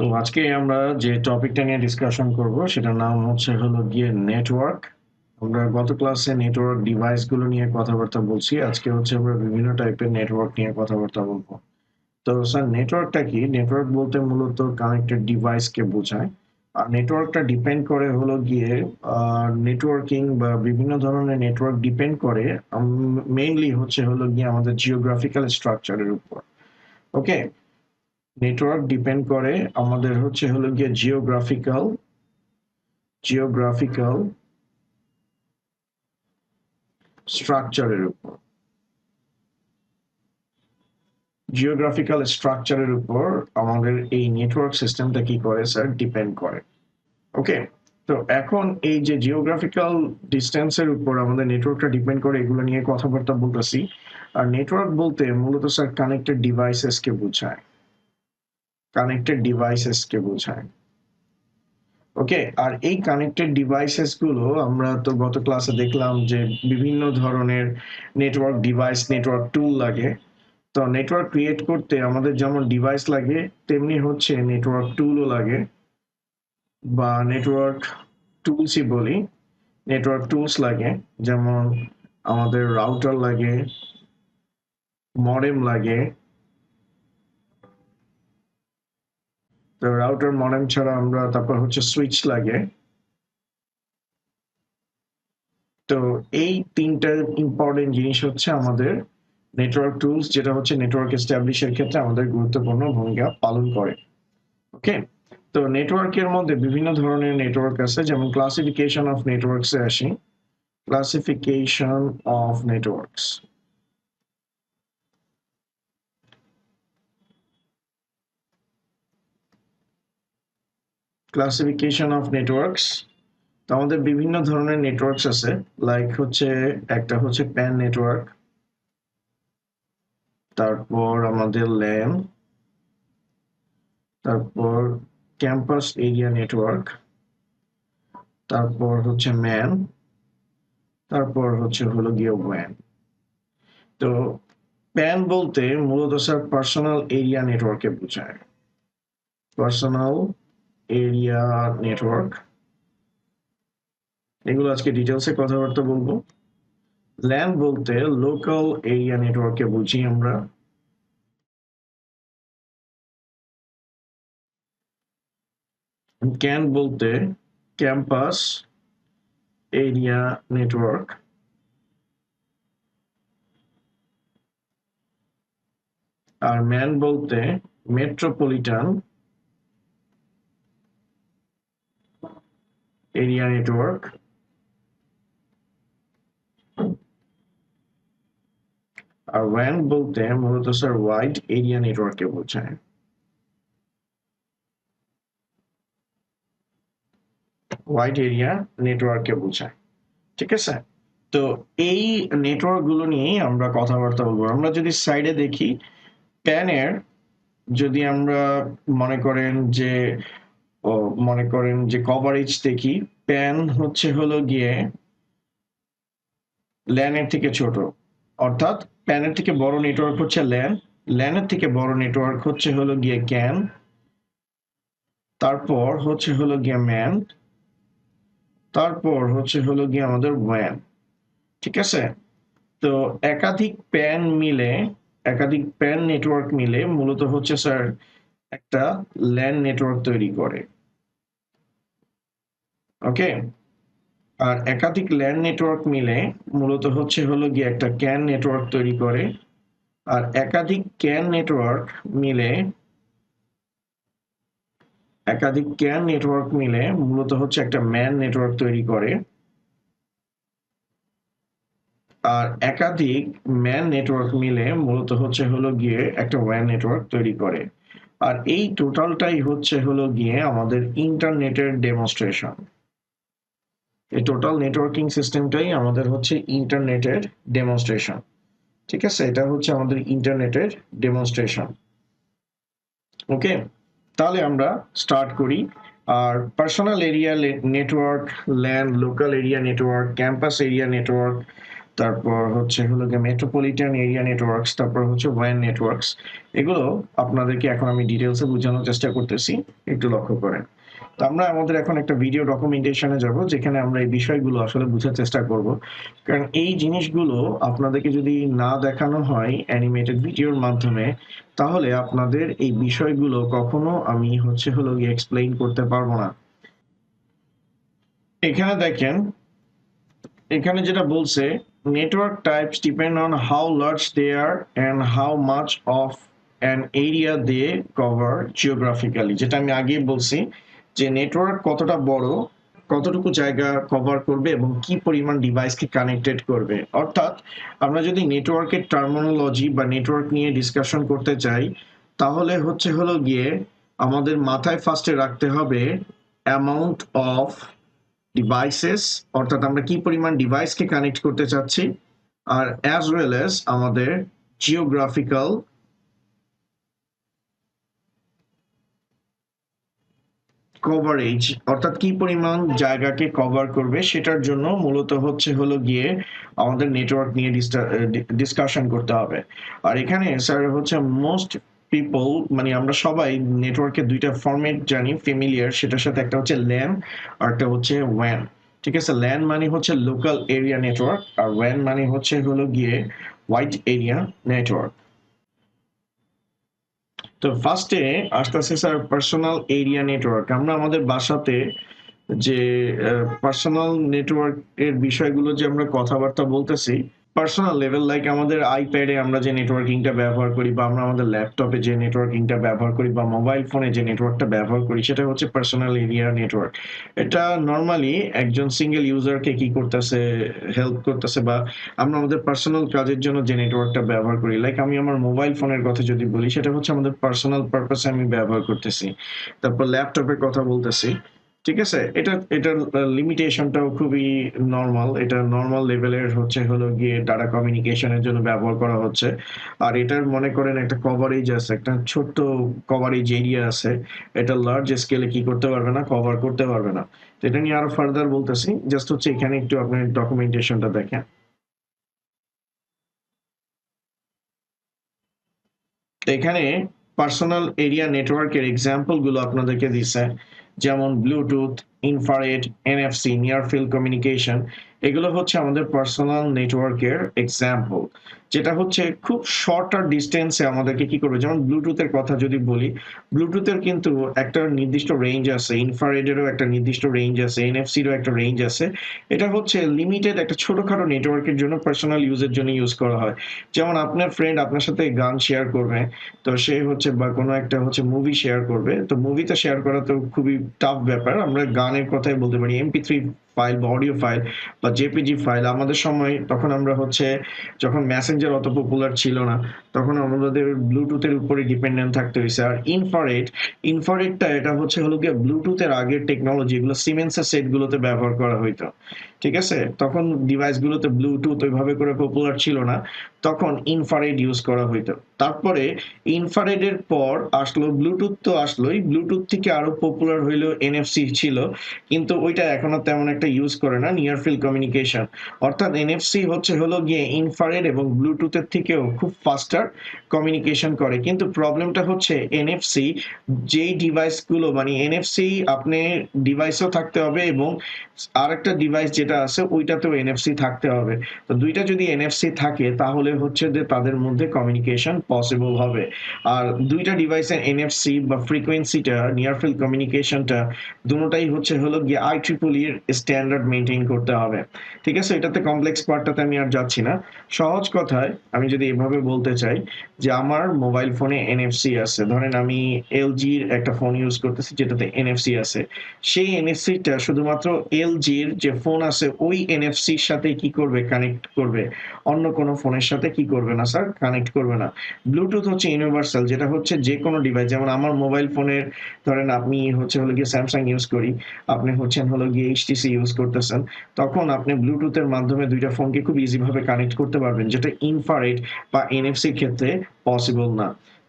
তো আজকে আমরা যে টপিকটা নিয়ে ডিসকাশন করব, সেটার নাম হচ্ছে হলো গিয়ে নেটওয়ার্ক আমরা গত ক্লাসে নেটওয়ার্ক ডিভাইসগুলো নিয়ে কথাবার্তা বলছি, আজকে হচ্ছে আমরা বিভিন্ন টাইপের নেটওয়ার্ক নিয়ে কথাবার্তা বলব। তো স্যার নেটওয়ার্কটা কি? নেটওয়ার্ক বলতে মূলত কানেক্টেড ডিভাইসকে বোঝায়। আর নেটওয়ার্কটা ডিপেন্ড করে হলো গিয়ে নেটওয়ার্কিং বা বিভিন্ন ধরনের নেটওয়ার্ক ডিপেন্ড করে মেইনলি হচ্ছে হলো গিয়ে আমাদের জিওগ্রাফিক্যাল স্ট্রাকচারের উপর। ওকে নেটওয়ার্ক ডিপেন্ড করে আমাদের হচ্ছে হলো গিয়ে জিওগ্রাফিক্যাল জিওগ্রাফিক্যাল স্ট্রাকচারের উপর। জিওগ্রাফিক্যাল স্ট্রাকচারের উপর আমাদের এই নেটওয়ার্ক সিস্টেমটা কি করে স্যার ডিপেন্ড করে। ওকে তো এখন এই যে জিওগ্রাফিক্যাল ডিস্টেন্সের উপর আমাদের নেটওয়ার্কটা ডিপেন্ড করে, এগুলো নিয়ে কথাবার্তা বলতেছি। আর নেটওয়ার্ক বলতে মূলত স্যার কানেক্টেড ডিভাইসেসকে বোঝায়। কানেক্টেড ডিভাইসেসকে বোঝায়। ওকে আর এই কানেক্টেড ডিভাইসেসগুলো আমরা তো গত ক্লাসে দেখলাম যে বিভিন্ন ধরনের নেটওয়ার্ক ডিভাইস নেটওয়ার্ক টুল লাগে। তো নেটওয়ার্ক ক্রিয়েট করতে আমাদের যেমন ডিভাইস লাগে, তেমনি হচ্ছে নেটওয়ার্ক টুলও লাগে। বা নেটওয়ার্ক টুলসই বলি নেটওয়ার্ক টুলস লাগে, যেমন আমাদের রাউটার লাগে মডেম লাগে তো রাউটার মডেম ছাড়া আমরা তারপর হচ্ছে সুইচ লাগে। তো এই তিনটা ইম্পর্টেন্ট জিনিস হচ্ছে আমাদের নেটওয়ার্ক টুলস যেটা হচ্ছে নেটওয়ার্ক এস্টাবলিশের ক্ষেত্রে আমাদের গুরুত্বপূর্ণ ভূমিকা পালন করে। ওকে তো নেটওয়ার্কের মধ্যে বিভিন্ন ধরনের নেটওয়ার্ক আছে, যেমন ক্লাসিফিকেশন অফ নেটওয়ার্কসে আসি। Classification of networks classification of networks তো আমাদের বিভিন্ন ধরনের নেটওয়ার্কস আছে লাইক হচ্ছে, একটা হচ্ছে প্যান নেটওয়ার্ক তারপর আমাদের ল্যান তারপর ক্যাম্পাস এরিয়া নেটওয়ার্ক তারপর হচ্ছে ম্যান তারপর হচ্ছে হলো গিয়ে ওয়ান তো প্যান বলতে মূলত স্যার পার্সোনাল এরিয়া নেটওয়ার্কে বোঝায়। পার্সোনাল এরিয়া নেটওয়ার্ক এগুলো আজকে ডিটেলসে কথাবার্তা বলব। ল্যান বলতে লোকাল এরিয়া নেটওয়ার্কে বুঝি আমরা। ক্যান বলতে ক্যাম্পাস এরিয়া নেটওয়ার্ক আর ম্যান বলতে মেট্রোপলিটন এরিয়া নেটওয়ার্ক আর ওয়ান বলতে মূলত স্যার ওয়াইড এরিয়া নেটওয়ার্ককে বোঝায় ওয়াইড এরিয়া নেটওয়ার্ককে বোঝায় ঠিক আছে তো এই নেটওয়ার্কগুলো নিয়েই আমরা কথাবার্তা বলব। আমরা যদি সাইডে দেখি প্যানের যদি আমরা মনে করেন যে মনে করেন যে কভারেজ দেখি প্যান হচ্ছে হলো গিয়ে ল্যানের থেকে ছোট। অর্থাৎ প্যানের থেকে বড় নেটওয়ার্ক হচ্ছে ল্যান ল্যানের থেকে বড় নেটওয়ার্ক হচ্ছে হলো গিয়ে ক্যান তারপর হচ্ছে হলো গিয়ে ম্যান তারপর হচ্ছে হলো গিয়ে আমাদের ওয়ান ঠিক আছে? তো একাধিক প্যান মিলে, একাধিক প্যান নেটওয়ার্ক মিলে মূলত হচ্ছে স্যার একটা ল্যান নেটওয়ার্ক তৈরি করে। ওকে? আর একাধিক ল্যান নেটওয়ার্ক মিলে মূলত হচ্ছে হলো গিয়ে একটা ক্যান নেটওয়ার্ক তৈরি করে। আর একাধিক ক্যান নেটওয়ার্ক মিলে একাধিক ক্যান নেটওয়ার্ক মিলে মূলত হচ্ছে একটা ম্যান নেটওয়ার্ক তৈরি করে। আর একাধিক ম্যান নেটওয়ার্ক মিলে মূলত হচ্ছে হলো গিয়ে একটা ওয়ান নেটওয়ার্ক তৈরি করে। আর এই টোটালটাই হচ্ছে হলো গিয়ে আমাদের ইন্টারনেটের ডেমনস্ট্রেশন এই টোটাল নেটওয়ার্কিং সিস্টেমটাই আমাদের হচ্ছে ইন্টারনেটের ডেমনস্ট্রেশন ঠিক আছে? এটা হচ্ছে আমাদের ইন্টারনেটের ডেমনস্ট্রেশন ওকে তাহলে আমরা স্টার্ট করি। আর personal area network LAN local area network campus area network তারপর হচ্ছে হলো গিয়ে মেট্রোপলিটন এরিয়া নেটওয়ার্কস তারপর হচ্ছে ওয়ান নেটওয়ার্কস এগুলো আপনাদেরকে এখন আমি ডিটেলসে বোঝানোর চেষ্টা করতেছি, একটু লক্ষ্য করেন। তো আমরা আমাদের এখন একটা ভিডিও ডকুমেন্টেশনে যাব, যেখানে আমরা এই বিষয়গুলো আসলে বোঝার চেষ্টা করব। কারণ এই জিনিসগুলো আপনাদেরকে যদি না দেখানো হয় অ্যানিমেটেড ভিডিওর মাধ্যমে, তাহলে আপনাদের এই বিষয়গুলো কখনো আমি হচ্ছে হলো গিয়ে এক্সপ্লেইন করতে পারব না। এখানে দেখেন, এখানে যেটা বলছে network types depend on how large they are and how much of an area they cover geographically যেটা আমি আগে বলছি যে নেটওয়ার্ক কতটা বড়, কতটুকু জায়গা কভার করবে এবং কি পরিমাণ ডিভাইসকে কানেক্টেড করবে। অর্থাৎ আমরা যদি নেটওয়ার্কের টার্মিনোলজি বা নেটওয়ার্ক নিয়ে ডিসকাশন করতে চাই, তাহলে হচ্ছে হলো গিয়ে আমাদের মাথায় ফার্স্টে রাখতে হবে অ্যামাউন্ট অফ ডিভাইসেস অর্থাৎ আমরা কি পরিমাণ ডিভাইসকে কানেক্ট করতে চাচ্ছি? আর অ্যাজ ওয়েল এস আমাদের জিওগ্রাফিক্যাল কভারেজ অর্থাৎ কি পরিমাণ জায়গাকে কভার করবে? সেটার জন্য মূলত হচ্ছে হলো গিয়ে আমাদের নেটওয়ার্ক নিয়ে ডিসকাশন করতে হবে। আর এখানে স্যার হচ্ছে মোস্ট পিপল মানে আমরা সবাই নেটওয়ার্কের দুইটা ফরম্যাট জানি ফেমিলিয়ার সেটার সাথে একটা হচ্ছে ল্যান আর একটা হচ্ছে ওয়ান ঠিক আছে? ল্যান মানে হচ্ছে লোকাল এরিয়া নেটওয়ার্ক আর ওয়ান মানে হচ্ছে হলো গিয়ে হোয়াইট এরিয়া নেটওয়ার্ক তো ফার্স্টে আস্তে আস্তে স্যার পার্সোনাল এরিয়া নেটওয়ার্ক আমরা আমাদের বাসাতে যে পার্সোনাল নেটওয়ার্কের বিষয়গুলো যে আমরা কথাবার্তা বলতেছি পার্সোনাল লেভেল লাইক আমাদের আইপ্যাডে আমরা যে নেটওয়ার্কিংটা ব্যবহার করি বা আমরা আমাদের ল্যাপটপে যে নেটওয়ার্কিংটা ব্যবহার করি বা মোবাইল ফোনে যে নেটওয়ার্কটা ব্যবহার করি, সেটা হচ্ছে পার্সোনাল এরিয়া নেটওয়ার্ক এটা নর্মালি একজন সিঙ্গেল ইউজারকে কি করতেছে হেল্প করতেছে বা আমরা আমাদের পার্সোনাল কাজের জন্য যে নেটওয়ার্কটা ব্যবহার করি লাইক আমি আমার মোবাইল ফোনের কথা যদি বলি, সেটা হচ্ছে আমাদের পার্সোনাল পারপাসে আমি ব্যবহার করতেছি। তারপর ল্যাপটপের কথা বলতেছি। ঠিক আছে? এটা, এটার লিমিটেশনটাও খুবই নর্মাল এটা নর্মাল লেভেলের হচ্ছে, হলো গিয়ে ডাটা কমিউনিকেশনের জন্য ব্যবহার করা হচ্ছে। আর এটার মনে করেন একটা কভারেজ আছে, একটা ছোট্ট কভারেজ এরিয়া আছে। এটা লার্জ স্কেলে কি করতে পারবে না কভার করতে পারবে না। তো এটা নিয়ে আরও ফার্দার বলতেছি। জাস্ট হচ্ছে এখানে একটু আপনার ডকুমেন্টেশনটা দেখেন। এখানে পার্সোনাল এরিয়া নেটওয়ার্কের এক্সাম্পলগুলো আপনাদেরকে দিচ্ছে যেমন Bluetooth infrared NFC near field communication এগুলো হচ্ছে আমাদের পার্সোনাল নেটওয়ার্কের এক্সাম্পল যেটা হচ্ছে খুব শর্টার ডিস্টেন্সে আমাদেরকে কি করবে, যেমন ব্লুটুথের কথা যদি বলি ব্লুটুথের কিন্তু একটা নির্দিষ্ট রেঞ্জ আছে ইনফারেডেরও একটা নির্দিষ্ট রেঞ্জ আছে এনএফসিরও একটা রেঞ্জ আছে, এটা হচ্ছে লিমিটেড একটা ছোটখাটো নেটওয়ার্কের জন্য পার্সোনাল ইউজের জন্য ইউজ করা হয়। যেমন আপনার ফ্রেন্ড আপনার সাথে গান শেয়ার করবে, তো সে হচ্ছে বা কোনো একটা হচ্ছে মুভি শেয়ার করবে, তো মুভিটা শেয়ার করা তো খুবই টাফ ব্যাপার, আমরা গানের কথাই বলতে পারি এমপি থ্রি ফাইল বা অডিও ফাইল বা জেপিজি ফাইল আমাদের সময় তখন আমরা হচ্ছে যখন মেসেঞ্জার অত পপুলার ছিল না, তখন আমাদের ব্লুটুথের উপরে ডিপেন্ডেন্ট থাকতে হয়েছে আর ইনফারেট ইনফারেটটা এটা হচ্ছে হলো গিয়ে ব্লুটুথের আগের টেকনোলজি এগুলো সিমেন্সের সেটগুলোতে ব্যবহার করা হইতো। ঠিক আছে? তখন ডিভাইসগুলোতে ব্লুটুথ ওইভাবে করে পপুলার ছিল না, তখন ইনফারেড ইউজ করা হইতো। তারপরে ইনফারেডের পর আসলো ব্লুটুথ তো আসলোই। ব্লুটুথ থেকে আরও পপুলার হইল এনএফসি ছিল, কিন্তু ওইটা এখনও তেমন একটা ইউজ করে না নিয়ার ফিল্ড কমিউনিকেশন অর্থাৎ এনএফসি হচ্ছে, হলো গিয়ে ইনফারেড এবং ব্লুটুথের থেকেও খুব ফাস্টার কমিউনিকেশন করে। কিন্তু প্রবলেমটা হচ্ছে এনএফসি যেই ডিভাইসগুলো মানে এনএফসি আপনি ডিভাইসও থাকতে হবে এবং আরেকটা ডিভাইস যেটা আছে, ওইটাতেও এনএফসি থাকতে হবে। তো দুইটা যদি এনএফসি থাকে, তাহলে হচ্ছে যে তাদের মধ্যে কমিউনিকেশন পসিবল হবে। আর দুইটা ডিভাইসের এনএফসি বা ফ্রিকোয়েন্সিটা নিয়ার ফিল্ড কমিউনিকেশনটা দুটোটাই হচ্ছে, হলো গিয়ে আই ট্রিপল এর স্ট্যান্ডার্ড মেনটেন করতে হবে। ঠিক আছে? এটাতে কমপ্লেক্স পার্টটাতে আমি আর যাচ্ছি না। সহজ কথায় আমি যদি এভাবে বলতে চাই যে আমার মোবাইল ফোনে এনএফসি আছে। ধরেন আমি এলজির একটা ফোন ইউজ করতেছি যেটাতে এনএফসি আছে। সেই এনএফসিটা শুধুমাত্র এলজির যে ফোন আছে, ওই এনএফসির সাথে কি করবে? কানেক্ট করবে। অন্য কোনো ফোনের সাথে কি করবে না স্যার কানেক্ট করবে না। ব্লুটুথ হচ্ছে ইউনিভার্সাল যেটা হচ্ছে যে কোনো ডিভাইস যেমন আমার মোবাইল ফোনের ধরেন আপনি হচ্ছে হলো গিয়ে স্যামসাং ইউজ করি, আপনি হচ্ছেন হলো গিয়ে এইচটিসি ইউজ করতেছেন, তখন আপনি ব্লুটুথের মাধ্যমে দুইটা ফোনকে খুব ইজি ভাবে কানেক্ট করতে পারবেন, যেটা ইনফারেট বা এনএফসির ক্ষেত্রে পসিবল না।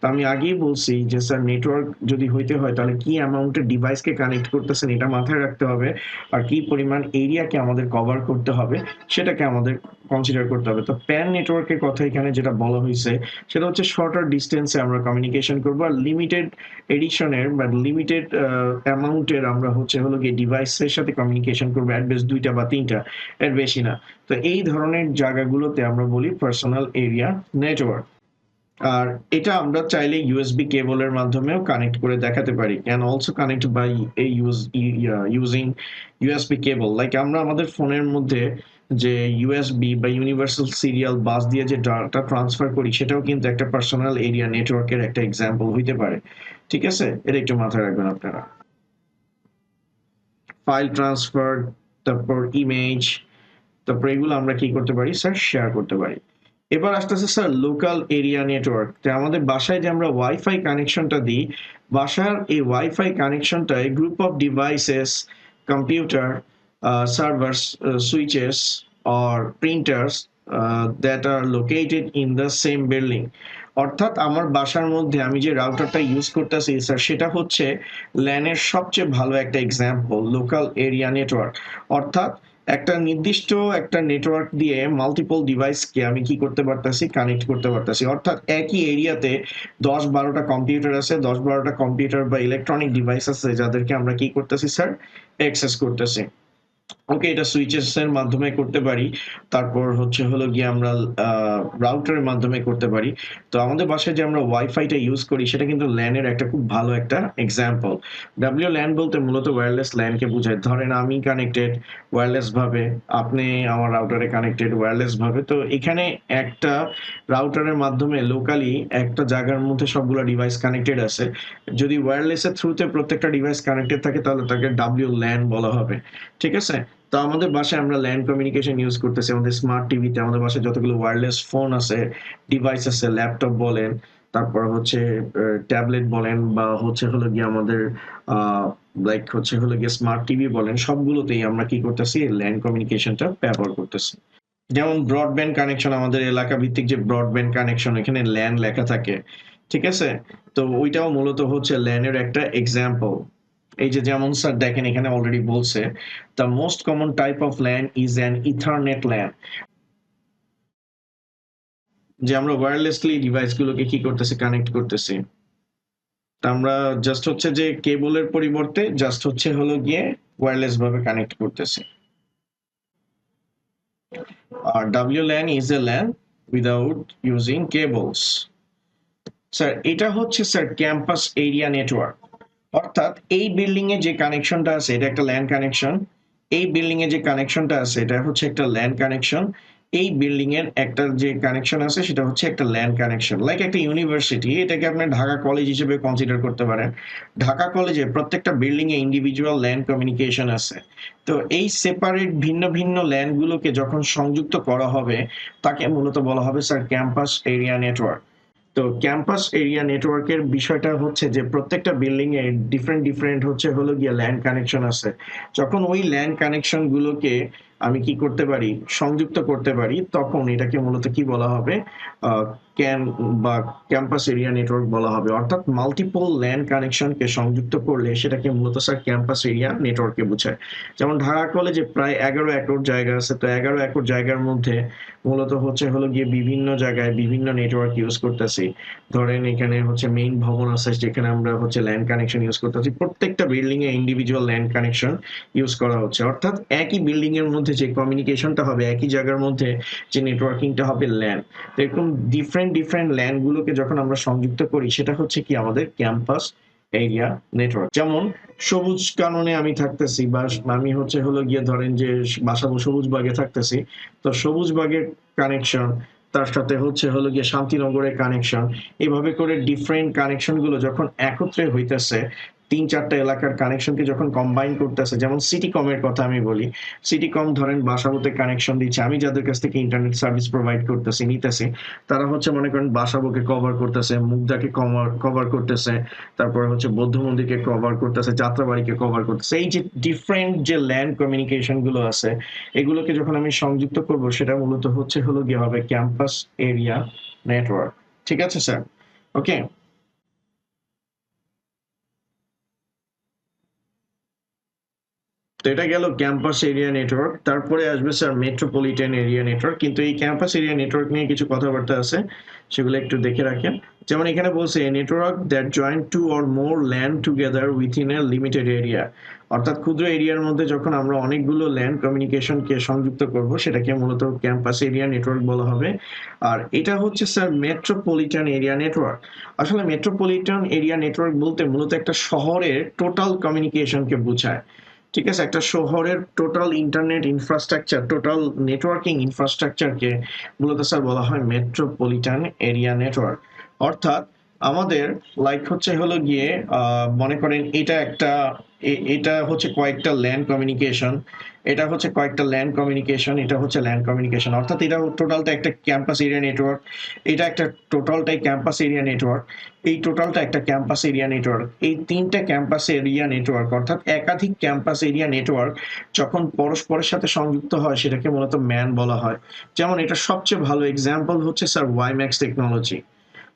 আমি আগেই বলছি যে, স্যার নেটওয়ার্ক যদি হইতে হয়, তাহলে কি অ্যামাউন্টের ডিভাইসকে কানেক্ট করতেছেন এটা মাথায় রাখতে হবে? আর কি পরিমাণ এরিয়াকে আমাদের কভার করতে হবে, সেটাকে আমাদের কনসিডার করতে হবে। তো প্যান নেটওয়ার্কের কথা এখানে যেটা বলা হয়েছে সেটা হচ্ছে শর্টার ডিস্টেন্সে আমরা কমিউনিকেশন করব, আর লিমিটেড এডিশনের বা লিমিটেড অ্যামাউন্টের আমরা হচ্ছে হলো গিয়ে ডিভাইসের সাথে কমিউনিকেশন করব অ্যাট বেস্ট দুইটা বা তিনটা, এর বেশি না। তো এই ধরনের জায়গাগুলোতে আমরা বলি পার্সোনাল এরিয়া নেটওয়ার্ক আর এটা আমরা চাইলে ইউএসবি কেবলের মাধ্যমেও কানেক্ট করে দেখাতে পারি can also connect by use using USB cable like আমরা আমাদের ফোনের মধ্যে যে ইউএসবি বা ইউনিভার্সাল সিরিয়াল বাস দিয়ে যে ডাটা ট্রান্সফার করি, সেটাও কিন্তু একটা পার্সোনাল এরিয়া নেটওয়ার্কের একটা এক্সাম্পল হইতে পারে। ঠিক আছে? এটা একটু মাথায় রাখবেন আপনারা। ফাইল ট্রান্সফার তারপর ইমেজ তারপর এগুলো আমরা কি করতে পারি? স্যার শেয়ার করতে পারি। এবার আসতেছে স্যার লোকাল এরিয়া নেটওয়ার্ক আমাদের বাসায় যে আমরা ওয়াইফাই কানেকশনটা দিই, বাসার এই wifi কানেকশনটায় group of devices computer servers switches or printers that are located in the same building অর্থাৎ আমার বাসার মধ্যে আমি যে রাউটারটা ইউজ করতেছি স্যার সেটা হচ্ছে ল্যানের সবচেয়ে ভালো একটা এক্সাম্পল লোকাল এরিয়া নেটওয়ার্ক অর্থাৎ একটা নির্দিষ্ট একটা নেটওয়ার্ক দিয়ে মাল্টিপল ডিভাইসকে আমি কি করতে পারতেছি কানেক্ট করতে পারতেছি। অর্থাৎ একই এরিয়াতে দশ বারোটা কম্পিউটার আছে দশ বারোটা কম্পিউটার বা ইলেকট্রনিক ডিভাইস আছে, যাদেরকে আমরা কি করতেছি স্যার অ্যাক্সেস করতেছি। ওকে, এটা সুইচেস এর মাধ্যমে করতে পারি। তারপর হচ্ছে হলো গিয়ে আমরা রাউটারের মাধ্যমে করতে পারি। তো আমাদের বাসায় যে আমরা ওয়াইফাইটা ইউজ করি, সেটা কিন্তু ল্যানের একটা খুব ভালো একটা এক্সাম্পল ডাব্লিউ ল্যান বলতে মূলত ওয়্যারলেস ল্যানকে বোঝায়। ধরেন আমি কানেক্টেড ওয়্যারলেস ভাবে, আপনি আমার রাউটারে কানেক্টেড ওয়্যারলেস ভাবে। তো এখানে একটা রাউটারের মাধ্যমে লোকালি একটা জায়গার মধ্যে সবগুলো ডিভাইস কানেক্টেড আছে। যদি ওয়্যারলেসের থ্রুতে প্রত্যেকটা ডিভাইস কানেক্টেড থাকে, তাহলে তাকে ডাব্লিউ ল্যান বলা হবে। ঠিক আছে? তো আমাদের বাসায় আমরা ল্যান্ড কমিউনিকেশন ইউজ করতেছি, আমাদের স্মার্ট টিভিতে, আমাদের বাসায় যতগুলো ওয়্যারলেস ফোন আছে, ডিভাইস আছে, ল্যাপটপ বলেন, তারপর হচ্ছে ট্যাবলেট বলেন, বা হচ্ছে হলো গিয়ে আমাদের লাইক হচ্ছে হলো গিয়ে স্মার্ট টিভি বলেন, সবগুলোতেই আমরা কি করতেছি, ল্যান্ড কমিউনিকেশনটা ব্যবহার করতেছি। যেমন ব্রডব্যান্ড কানেকশন, আমাদের এলাকা ভিত্তিক যে ব্রডব্যান্ড কানেকশন, এখানে ল্যান্ড লেখা থাকে, ঠিক আছে? তো ওইটাও মূলত হচ্ছে ল্যানের একটা এক্সাম্পল এই যে যেমন স্যার দেখেন, এখানে অলরেডি বলছে the most common type of LAN is an Ethernet LAN যে আমরা ওয়্যারলেসলি ডিভাইসগুলোকে কি করতেছি কানেক্ট করতেছি। আমরা জাস্ট হচ্ছে যে কেবলের পরিবর্তে জাস্ট হচ্ছে হলো গিয়ে ওয়্যারলেস ভাবে কানেক্ট করতেছি। আর W LAN is a LAN without using cables sir, এটা হচ্ছে, স্যার ক্যাম্পাস এরিয়া নেটওয়ার্ক অর্থাৎ এই বিল্ডিং এ যে কানেকশনটা আছে, এটা একটা ল্যান্ড কানেকশন এই বিল্ডিং এ যে কানেকশনটা আছে, এটা হচ্ছে একটা ল্যান্ড কানেকশন এই বিল্ডিং এর একটা যে কানেকশন আছে, সেটা হচ্ছে একটা ল্যান্ড কানেকশন লাইক একটা ইউনিভার্সিটি এটাকে আপনি ঢাকা কলেজ হিসেবে কনসিডার করতে পারেন। ঢাকা কলেজে প্রত্যেকটা বিল্ডিং এ ইন্ডিভিজুয়াল ল্যান্ড কমিউনিকেশন আছে। তো এই সেপারেট ভিন্ন ভিন্ন ল্যান্ডগুলোকে যখন সংযুক্ত করা হবে, তাকে মূলত বলা হবে স্যার ক্যাম্পাস এরিয়া নেটওয়ার্ক তো ক্যাম্পাস এরিয়া নেটওয়ার্কের বিষয়টা হচ্ছে যে প্রত্যেকটা বিল্ডিং এ ডিফারেন্ট ডিফারেন্ট হচ্ছে হলো গিয়ে ল্যান্ড কানেকশন আছে। যখন ওই ল্যান্ড কানেকশন গুলোকে আমি কি করতে পারি, সংযুক্ত করতে পারি, তখন এটাকে মূলত কি বলা হবে? ক্যান বা ক্যাম্পাস এরিয়া নেটওয়ার্ক বলা হবে। অর্থাৎ মাল্টিপল ল্যান্ড কানেকশনকে সংযুক্ত করলে সেটাকে মূলত স্যার ক্যাম্পাস এরিয়া নেটওয়ার্কে বোঝায়। যেমন ঢাকা কলেজে প্রায় এগারো একর জায়গা আছে। তো এগারো একর জায়গার মধ্যে মূলত হচ্ছে হলো গিয়ে বিভিন্ন জায়গায় বিভিন্ন নেটওয়ার্ক ইউজ করতেছি। ধরেন এখানে হচ্ছে মেইন ভবন আছে যেখানে আমরা হচ্ছে ল্যান্ড কানেকশন ইউজ করতেছি। প্রত্যেকটা বিল্ডিং এ ইন্ডিভিজুয়াল ল্যান্ড কানেকশন ইউজ করা হচ্ছে। অর্থাৎ একই বিল্ডিং এর মধ্যে যে কমিউনিকেশনটা হবে, একই জায়গার মধ্যে যে নেটওয়ার্কিংটা হবে ল্যান্ড তো এরকম ডিফারেন্ট ডিফারেন্ট ডিফারেন্ট ল্যান্ডগুলোকে যখন আমরা সংযুক্ত করি, সেটা হচ্ছে কি আমাদের ক্যাম্পাস এরিয়া নেটওয়ার্ক যেমন সবুজ কাননে আমি থাকতেছি, বা আমি হচ্ছে হলো গিয়ে ধরেন যে বাসাবো সবুজ বাগে থাকতেছি, তো সবুজ বাগের কানেকশন তার সাথে হচ্ছে হলো গিয়ে শান্তিনগরের কানেকশন এভাবে করে ডিফারেন্ট কানেকশনগুলো যখন একত্রে হইতেছে তিন চারটা এলাকার কানেকশনকে যখন কম্বাইন করতেছে, যেমন সিটি কমের কথা আমি বলি সিটি কম ধরেন বাসাবোতে কানেকশন দিচ্ছে, আমি যাদের কাছ থেকে ইন্টারনেট সার্ভিস প্রোভাইড করতেছি, নিতেছি, তারা হচ্ছে মনে করেন বাসাবোকে কভার করতেছে, মুগদাকে কভার করতেছে, তারপরে হচ্ছে বৌদ্ধ মন্দিরকে কভার করতেছে, যাত্রাবাড়িকে কভার করতেছে, এই যে ডিফারেন্ট যে ল্যান্ড কমিউনিকেশনগুলো আছে, এগুলোকে যখন আমি সংযুক্ত করব, সেটা মূলত হচ্ছে হলো গিয়ে হবে ক্যাম্পাস এরিয়া নেটওয়ার্ক ঠিক আছে স্যার ওকে তো এটা গেল ক্যাম্পাস এরিয়া নেটওয়ার্ক তারপরে আসবে স্যার মেট্রোপলিটন এরিয়া নেটওয়ার্ক কিন্তু এই ক্যাম্পাস এরিয়া নেটওয়ার্ক নিয়ে কিছু কথাবার্তা আছে, সেগুলো একটু দেখে রাখেন। যেমন এখানে বলছে network that join two or more LAN together within a limited area অর্থাৎ ক্ষুদ্র এরিয়ার মধ্যে যখন আমরা অনেকগুলো ল্যান্ড কমিউনিকেশনকে সংযুক্ত করব, সেটাকে মূলত ক্যাম্পাস এরিয়া নেটওয়ার্ক বলা হবে। আর এটা হচ্ছে স্যার মেট্রোপলিটন এরিয়া নেটওয়ার্ক আসলে মেট্রোপলিটন এরিয়া নেটওয়ার্ক বলতে মূলত একটা শহরের টোটাল কমিউনিকেশনকে বোঝায়। ঠিক আছে, একটা শহরের total internet infrastructure total networking ইনফ্রাস্ট্রাকচারকে মূলত স্যার বলা হয় মেট্রোপলিটান এরিয়া নেটওয়ার্ক অর্থাৎ আমাদের লাইক হচ্ছে হলো গিয়ে মনে করেন এটা একটা এটা হচ্ছে কয়েকটা ল্যান্ড কমিউনিকেশন এটা হচ্ছে কয়েকটা ল্যান্ড কমিউনিকেশন এটা হচ্ছে ল্যান্ড কমিউনিকেশন অর্থাৎ এটা টোটালটা একটা ক্যাম্পাস এরিয়া নেটওয়ার্ক এটা একটা টোটালটাই ক্যাম্পাস এরিয়া নেটওয়ার্ক এই টোটালটা একটা ক্যাম্পাস এরিয়া নেটওয়ার্ক এই তিনটা ক্যাম্পাস এরিয়া নেটওয়ার্ক অর্থাৎ একাধিক ক্যাম্পাস এরিয়া নেটওয়ার্ক যখন পরস্পরের সাথে সংযুক্ত হয়, সেটাকে মূলত ম্যান বলা হয়। যেমন এটা সবচেয়ে ভালো এক্সাম্পল হচ্ছে স্যার ওয়াইম্যাক্স টেকনোলজি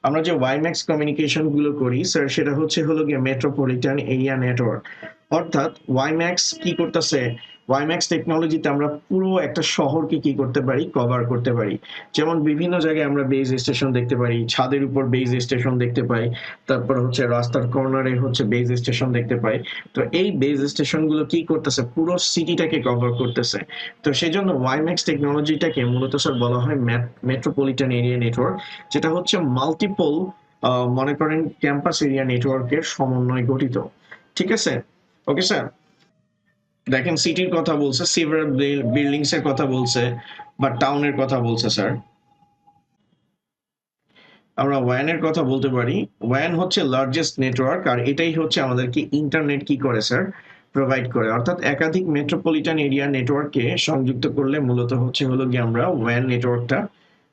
আমরা যে ওয়াইম্যাক্স কমিউনিকেশনগুলো করি স্যার সেটা হচ্ছে হলো গিয়ে মেট্রোপলিটন এরিয়া নেটওয়ার্ক অর্থাৎ ওয়াইম্যাক্স কি করতেছে? ওয়াইম্যাক্স টেকনোলজিতে আমরা পুরো একটা শহরকে কি করতে পারি? কভার করতে পারি। যেমন বিভিন্ন জায়গায় আমরা বেজ স্টেশন দেখতে পারি, ছাদের উপর বেজ স্টেশন দেখতে পাই, তারপর হচ্ছে রাস্তার কর্নারে হচ্ছে বেজ স্টেশন দেখতে পাই। তো এই বেজ স্টেশনগুলো কি করতেছে? পুরো সিটিটাকে কভার করতেছে। তো সেই জন্য ওয়াইম্যাক্স টেকনোলজিটাকে মূলত স্যার বলা হয় মেট্রোপলিটন এরিয়া নেটওয়ার্ক যেটা হচ্ছে মাল্টিপল মনে করেন ক্যাম্পাস এরিয়া নেটওয়ার্কের সমন্বয় গঠিত। ঠিক আছে? ওকে স্যার দেখেন সিটির কথা বলছে সিভার বিল্ডিংস এর কথা বলছে বা টাউনের কথা বলছে স্যার আমরা ওয়ানের কথা বলতে পারি। ওয়ান হচ্ছে লার্জেস্ট নেটওয়ার্ক আর এটাই হচ্ছে আমাদেরকে ইন্টারনেট কি করে স্যার প্রোভাইড করে। অর্থাৎ একাধিক মেট্রোপলিটন এরিয়া নেটওয়ার্ককে সংযুক্ত করলে মূলত হচ্ছে হলো গিয়ে আমরা ওয়ান নেটওয়ার্কটা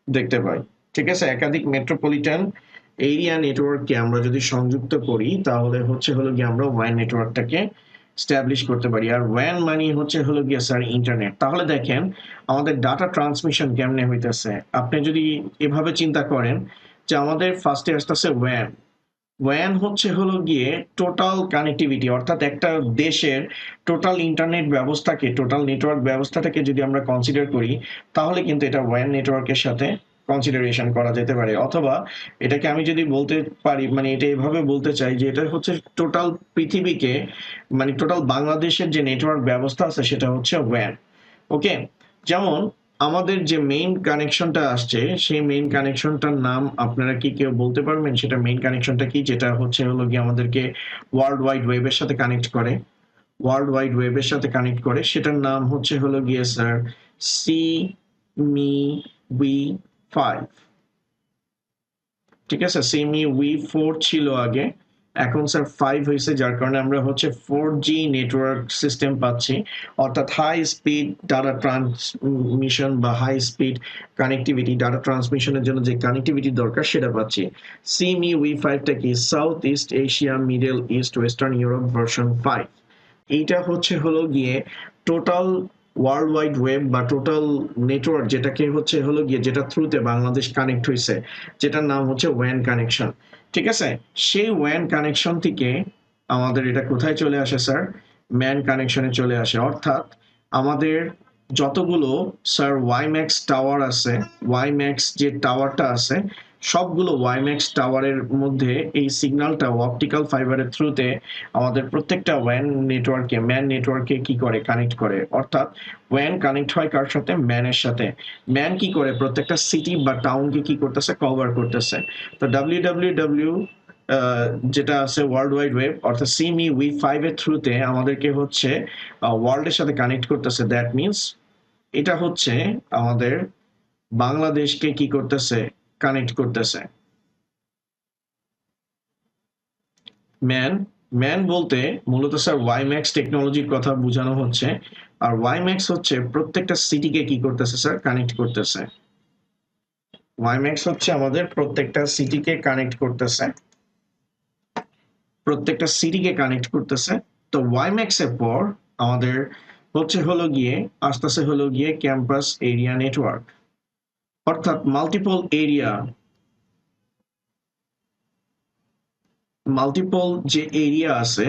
দেখতে পাই। ঠিক আছে? একাধিক মেট্রোপলিটন এরিয়া নেটওয়ার্ককে আমরা যদি সংযুক্ত করি, তাহলে হচ্ছে হলো গিয়ে আমরা ওয়ান নেটওয়ার্কটাকে স্ট্যাবলিশ করতে পারি। আর ওয়ান মানি হচ্ছে, হলো গিয়ে স্যার ইন্টারনেট তাহলে দেখেন, আমাদের ডাটা ট্রান্সমিশন কেমনে হইতেছে? আপনি যদি এভাবে চিন্তা করেন যে আমাদের ফার্স্টে আসতেছে ওয়ান ওয়ান হচ্ছে, হলো গিয়ে টোটাল কানেক্টিভিটি অর্থাৎ একটা দেশের টোটাল ইন্টারনেট ব্যবস্থাকে টোটাল নেটওয়ার্ক ব্যবস্থাটাকে যদি আমরা কনসিডার করি, তাহলে কিন্তু এটা ওয়ান নেটওয়ার্কের সাথে কনসিডারেশন করা যেতে পারে। অথবা এটাকে আমি যদি বলতে পারি মানে এটা এভাবে বলতে চাই যে এটা হচ্ছে টোটাল পৃথিবীকে মানে টোটাল বাংলাদেশের যে নেটওয়ার্ক ব্যবস্থা আছে সেটা হচ্ছে ওয়ান ওকে যেমন আমাদের যে মেইন কানেকশনটা আসছে, সেই মেইন কানেকশনটার নাম আপনারা কি কেউ বলতে পারবেন? সেটা মেইন কানেকশনটা কি? যেটা হচ্ছে হলো গিয়ে আমাদেরকে ওয়ার্ল্ড ওয়াইড ওয়েবের সাথে কানেক্ট করে। ওয়ার্ল্ড ওয়াইড ওয়েবের সাথে কানেক্ট করে। সেটার নাম হচ্ছে হলো গিয়ে স্যার সি মি উই ফাইভ ঠিক আছে সিমি উই ফোর ছিল আগে। এখন স্যার ফাইভ হয়েছে, যার কারণে আমরা হচ্ছে ফোর জি নেটওয়ার্ক সিস্টেম পাচ্ছি। অর্থাৎ হাই স্পিড ডাটা ট্রান্সমিশন বা হাই স্পিড কানেক্টিভিটি ডাটা ট্রান্সমিশনের জন্য যে কানেক্টিভিটি দরকার, সেটা পাচ্ছি। সিমি উই ফাইভটা কি? South east Asia middle east western Europe version five এইটা হচ্ছে হলো গিয়ে টোটাল ওয়ার্ল্ড ওয়াইড ওয়েব বা টোটাল নেটওয়ার্ক যেটাকে হচ্ছে, হলো গিয়ে যেটা থ্রুতে বাংলাদেশ কানেক্ট হয়েছে যেটার নাম হচ্ছে ওয়ান কানেকশন ঠিক আছে? সেই ওয়ান কানেকশন থেকে আমাদের এটা কোথায় চলে আসে স্যার ম্যান কানেকশনে চলে আসে। অর্থাৎ আমাদের যতগুলো স্যার ওয়াইম্যাক্স টাওয়ার আছে ওয়াইম্যাক্স যে টাওয়ারটা আছে সবগুলো ওয়াইম্যাক্স টাওয়ারের মধ্যে এই সিগন্যালটা অপটিক্যাল ফাইবারের থ্রুতে আমাদের প্রত্যেকটা ওয়ান নেটওয়ার্কে ম্যান নেটওয়ার্কে কি করে কানেক্ট করে? অর্থাৎ ওয়ান কানেক্ট হয় কার সাথে? ম্যানের সাথে। ম্যান কি করে? প্রত্যেকটা সিটি বা টাউনকে কি করতেছে? কভার করতেছে। তো ডাব্লিউ ডাব্লিউ ডাব্লিউ যেটা আছে ওয়ার্ল্ড ওয়াইড ওয়েব অর্থাৎ সিমি উই ফাইভ এর থ্রুতে আমাদেরকে হচ্ছে ওয়ার্ল্ডের সাথে কানেক্ট করতেছে। দ্যাট মিনস এটা হচ্ছে আমাদের বাংলাদেশকে কি করতেছে? কানেক্ট করতেছে। ম্যান ম্যান বলতে মূলত স্যার ওয়াইম্যাক্স টেকনোলজির কথা বোঝানো হচ্ছে। আর ওয়াইম্যাক্স হচ্ছে প্রত্যেকটা সিটিকে কি করতেছে স্যার? কানেক্ট করতেছে। ওয়াইম্যাক্স হচ্ছে আমাদের প্রত্যেকটা সিটিকে কানেক্ট করতেছে। প্রত্যেকটা সিটিকে কানেক্ট করতেছে। তো ওয়াইম্যাক্স এর পর আমাদের হচ্ছে হলো গিয়ে আস্তে আস্তে হলো গিয়ে ক্যাম্পাস এরিয়া নেটওয়ার্ক অর্থাৎ মাল্টিপল এরিয়া মাল্টিপল যে এরিয়া আছে,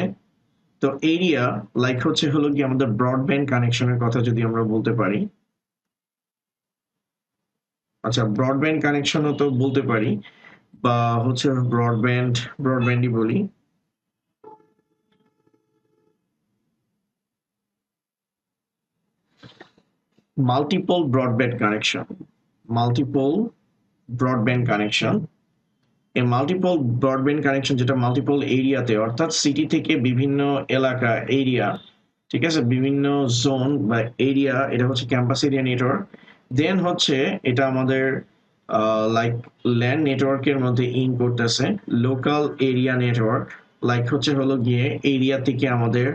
তো এরিয়া লাইক হচ্ছে হলো কি আমাদের ব্রডব্যান্ড কানেকশনের কথা যদি আমরা বলতে পারি। আচ্ছা ব্রডব্যান্ড কানেকশনও তো বলতে পারি, বা হচ্ছে ব্রডব্যান্ড ব্রডব্যান্ডই বলি। Multiple broadband connection multiple broadband connection এই মাল্টিপল ব্রডব্যান্ড কানেকশন যেটা মাল্টিপল এরিয়াতে অর্থাৎ সিটি থেকে বিভিন্ন এলাকা এরিয়া ঠিক আছে? বিভিন্ন জোন বা এরিয়া এটা হচ্ছে ক্যাম্পাস এরিয়া নেটওয়ার্ক দেন হচ্ছে এটা আমাদের লাইক ল্যান্ড নেটওয়ার্কের মধ্যে ইন করতেছে লোকাল এরিয়া নেটওয়ার্ক লাইক হচ্ছে হলো গিয়ে এরিয়া থেকে আমাদের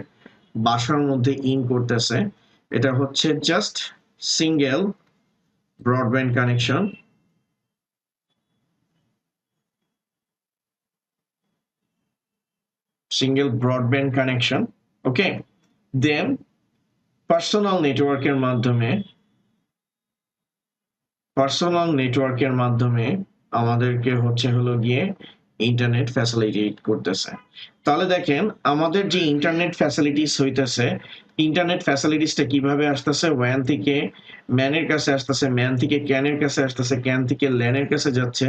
বাসার মধ্যে ইন করতেছে। এটা হচ্ছে just single broadband connection single broadband connection. Okay. Then personal নেটওয়ার্কের মাধ্যমে পার্সোনাল নেটওয়ার্কের মাধ্যমে আমাদেরকে হচ্ছে হলো গিয়ে ইন্টারনেট ফ্যাসিলিটেট করতেছে। তাহলে দেখেন, আমাদের যে ইন্টারনেট ফ্যাসিলিটিস হইতেছে ইন্টারনেট ফ্যাসিলিটিসটা কীভাবে আসতেছে? ওয়ান থেকে ম্যানের কাছে আসতেছে ম্যান থেকে ক্যানের কাছে আসতেছে ক্যান থেকে ল্যানের কাছে যাচ্ছে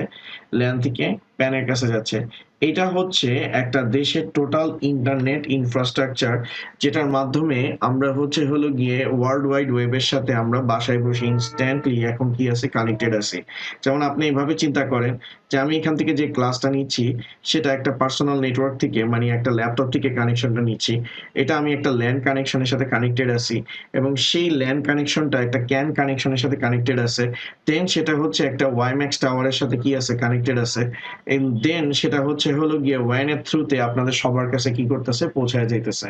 ল্যান থেকে প্যানের কাছে যাচ্ছে। এটা হচ্ছে একটা দেশের টোটাল ইন্টারনেট ইনফ্রাস্ট্রাকচার যেটার মাধ্যমে আমরা হচ্ছে হলো গিয়ে ওয়ার্ল্ড ওয়াইড ওয়েবের সাথে আমরা বাসায় বসে ইনস্ট্যান্টলি এখন কি আছে? কানেক্টেড আছি। যেমন আপনি এইভাবে চিন্তা করেন যে আমি এখান থেকে যে ক্লাসটা নিচ্ছি, সেটা একটা পার্সোনাল নেটওয়ার্ক থেকে মানে একটা ল্যাপটপ থেকে কানেকশনটা নিচ্ছি। এটা আমি একটা ল্যান্ড কানেকশনের সাথে কানেক্টেড আছি এবং সেই ল্যান্ড কানেকশনটা একটা ক্যান কানেকশনের সাথে কানেক্টেড আছে। দেন সেটা হচ্ছে একটা ওয়াইম্যাক্স টাওয়ারের সাথে কি আছে? কানেক্টেড আছে। দেন সেটা হচ্ছে, হলো গিয়ে ওয়াইনের থ্রুতে আপনাদের সবার কাছে কি করতেছে? পৌঁছায় যাইতেছে।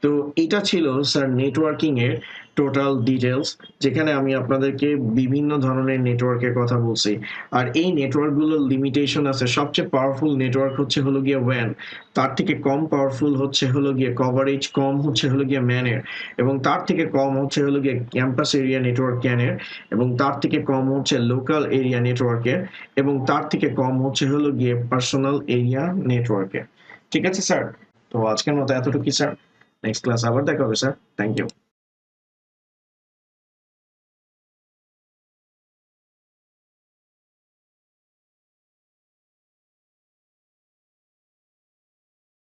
তো এটা ছিল স্যার নেটওয়ার্কিং এর টোটাল ডিটেলস যেখানে আমি আপনাদেরকে বিভিন্ন ধরনের নেটওয়ার্কের কথা বলছি। আর এই নেটওয়ার্কগুলোর লিমিটেশন আছে। সবচেয়ে পাওয়ারফুল নেটওয়ার্ক হচ্ছে হলো গিয়ে ওয়ান তার থেকে কম পাওয়ারফুল হচ্ছে হলো গিয়ে কভারেজ কম হচ্ছে হলো গিয়ে ম্যানের। এবং তার থেকে কম হচ্ছে হলো গিয়ে ক্যাম্পাস এরিয়া নেটওয়ার্ক ক্যানের এবং তার থেকে কম হচ্ছে লোকাল এরিয়া নেটওয়ার্কের এবং তার থেকে কম হচ্ছে হলো গিয়ে পার্সোনাল এরিয়া নেটওয়ার্কের ঠিক আছে স্যার তো আজকের মতো এতটুকু স্যার নেক্সট ক্লাস আবার দেখা হবে স্যার থ্যাংক ইউ